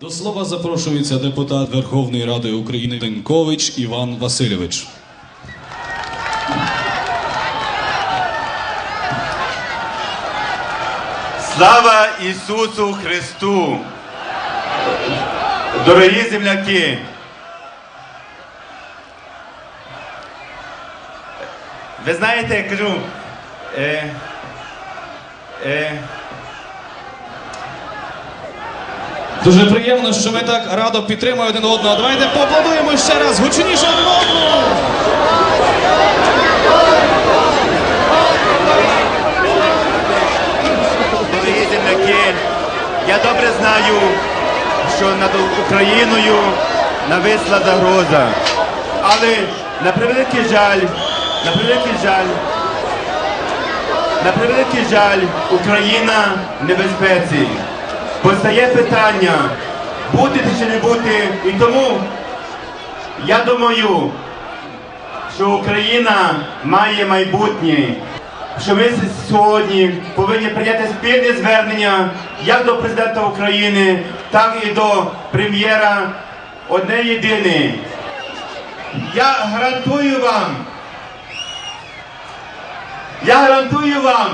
До слова запрошується депутат Верховної Ради України Денкович Іван Васильович. Слава Ісусу Христу! Дорогі земляки! Ви знаєте, я кажу, е, е, Дуже приємно, що ви так радо підтримуєте один одного. Давайте поаплодуємо ще раз гучніше одному. дорогі земляки, я добре знаю, що над Україною нависла загроза. Але на превеликий жаль, на превеликий жаль, на превеликий жаль, Україна в небезпеці. Постає питання, бути чи не бути. І тому я думаю, що Україна має майбутнє, що ми сьогодні повинні прийняти спільне звернення як до президента України, так і до прем'єра одне єдине. Я гарантую вам. Я гарантую вам.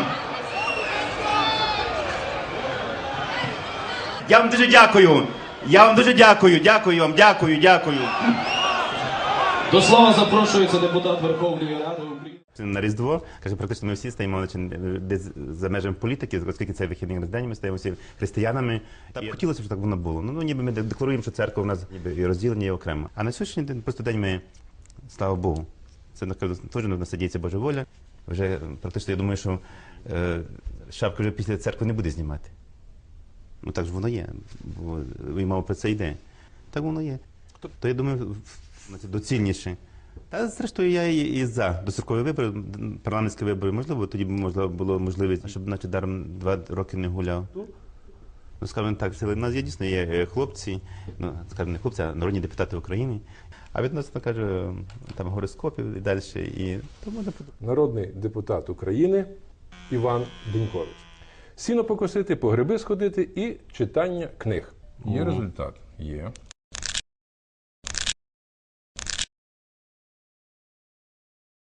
Я вам дуже дякую. Я вам дуже дякую. Дякую вам, дякую, дякую. До слова запрошується депутат Верховної Ради України. На Різдво, каже, практично ми всі стаємо значить, десь за межами політики, оскільки це вихідний день, ми стаємо всі християнами. Так хотілося, щоб так воно було. Ну, ну ніби ми декларуємо, що церква у нас ніби і розділення, і окремо. А на сьогоднішній день просто день ми, слава Богу, це теж на нас надіється Божа воля. Вже практично я думаю, що е, шапки вже після церкви не буде знімати. Ну так ж воно є, бо і мова про це йде. Так воно є. То я думаю, значить, доцільніше. Та зрештою я і, і за дострокові вибори, парламентські вибори, можливо, тоді б можливо було можливість, щоб наче даром два роки не гуляв. Ну, скажімо так, в нас є дійсно є е, хлопці, ну скажімо, не хлопці, а народні депутати України. А відносно каже, там гороскопів і далі. І то можна народний депутат України Іван Денькович. Сіно покосити, по гриби сходити і читання книг. Є результат? Є.